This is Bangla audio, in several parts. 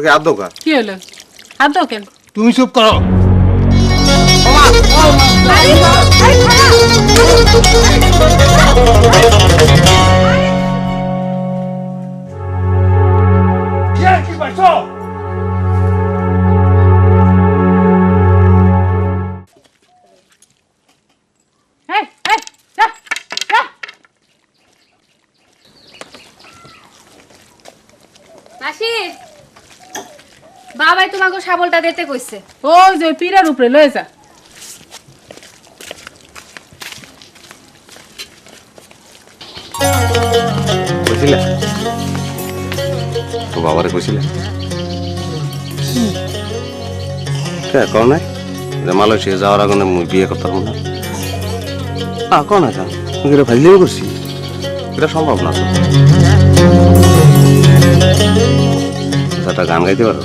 তোকে আর দোকা কি হলো? হাত দাও কেন? তুমি চুপ করো। কি পাইছো এই, এই, যা, যা। মাসি বাবাই তোমাকে শাবলটা দিতে কইছে। ওই যে পীরের উপরে লয়ে যা। কইছিলে? তো বাবারে কইছিলে? কে কও নাই? যে মালয়েশিয়া যাওয়ার আগে মুই বিয়ে করতাম না। আ কও না কেন মুই এটা ভাইলেও করছি? এটা সম্ভব না তো। একটা গান গাইতে পারো?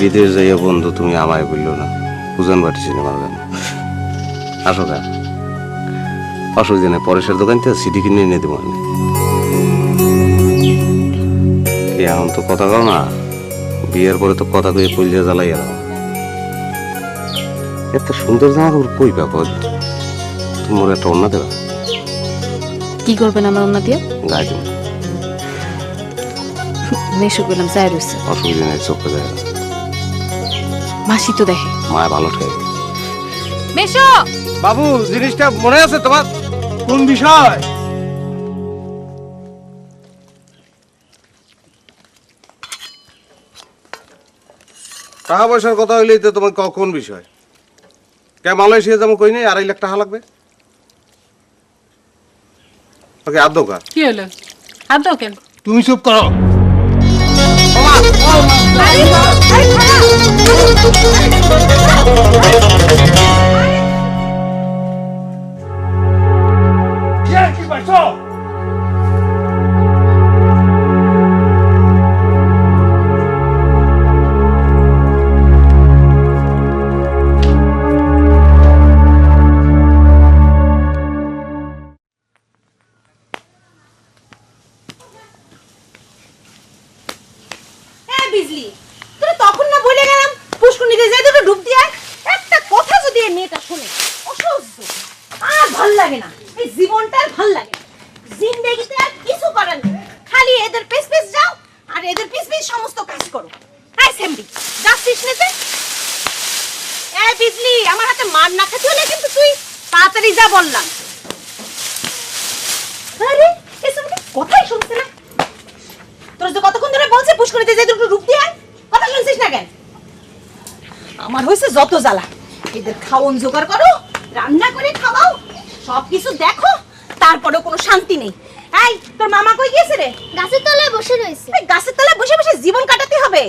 বিদেশ যাইয়া বন্ধু তুমি আমায় বলল না। পূজন বাটি সিনেমার গান। আসো গা। অসুবিধা নেই পরেশের দোকান থেকে সিডি কিনে এনে দেবো এখন তো কথা কও না? বিয়ের পরে তো কথা কয়ে কইলে জ্বালাই আর এত সুন্দর জামা কাপড় কই পাবো? তোমার একটা অন্য দেবা? কি করবেন আমার অন্য দিয়ে? গায়ে দেবো। মেশো করলাম চাই রয়েছে অসুবিধা নেই চোখে যায় না। মাসি তো দেখে। মায় ভালো ঠেকে। মেশো! বাবু জিনিসটা মনে আছে তোমার? কোন বিষয়? টাকা পয়সার কথা হইলে তো তোমার ক- কোন বিষয়? কে মালয়েশিয়া যেমন কই নেই? আড়াই লাখ টাকা লাগবে। ওকে আর দোকা কি হলো? হাত দাও কেন? তুমি চুপ করো। কি হাতে মার না খেতে হলে কিন্তু তুই তাড়াতাড়ি যা বললাম আরে এসব কথাই শুনছে না। তোর যে কতক্ষণ ধরে বলছে আয় কথা শুনছিস না কেন? আমার হয়েছে যত জ্বালা। এদের খাওন জোগাড় করো রান্না করে খাওয়াও সব কিছু দেখো তারপরেও কোনো শান্তি নেই। এই তোর মামা কই গিয়েছে রে? গাছের তলায় বসে রয়েছে। এই গাছের তলায় বসে বসে জীবন কাটাতে হবে।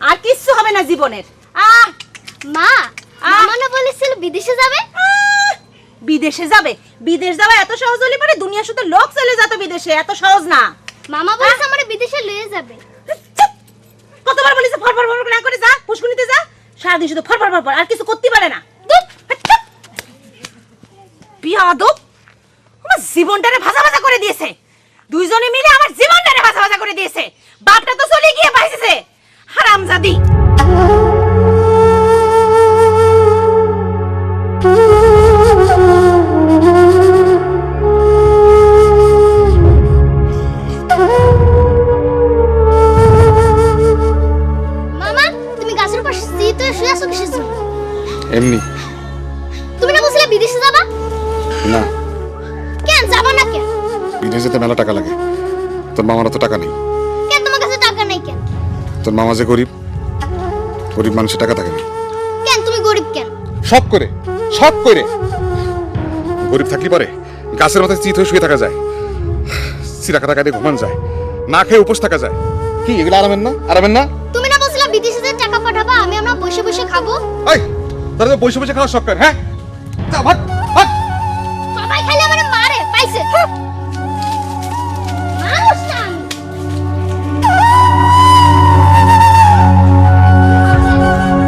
আর কিচ্ছু হবে না জীবনের। আহ! মা আহ! মামা বলেছিল বিদেশে যাবে? বিদেশে যাবে। বিদেশ যাওয়া এত সহজ হলে পারে দুনিয়া শুধু লোক চলে যেত বিদেশে এত সহজ না। মামা বলেছে আমার বিদেশে লয়ে যাবে। কতবার বলিস ফর ফর ফর না করে যা পুষ্কুনিতে যা। সারাদিন শুধু ফর ফর ফর ফর আর কিছু করতে পারে না! বিয়াদব! আমার জীবনটারে ভাজা ভাজা করে দিয়েছে। দুইজনে মিলে আমার জীবনটারে ভাজা ভাজা করে দিয়েছে। বাপটা তো চলে গিয়ে শীতে শুয়ে আছো কিসের জন্য? এমনি। তুমি না বলছিলে বিদেশে যাবা? না। কেন? যাবা না কেন? বিদেশে যেতে মেলা টাকা লাগে। তোর মামার অত টাকা নেই। কেন? তোমার কাছে টাকা নেই কেন? তোর মামা যে গরিব গরিব মানুষের টাকা থাকে না। কেন? তুমি গরিব কেন? সব করে সব করে। গরিব থাকলে পারে গাছের মাথায় চিত হয়ে শুয়ে থাকা যায়। সিরাকা টাকা দিয়ে ঘুমান যায়। না খেয়ে উপোস থাকা যায়। কি এগুলো আরামের না? আরামের না? তুমি না বলছিলে বিদেশে পাঠাবা আমি আমরা বসে বসে খাব। এই তাহলে তো বসে বসে খাওয়ার শখ করে হ্যাঁ? যা ভাগ ভাগ। সবাই খেলে আমার মারে পাইছে।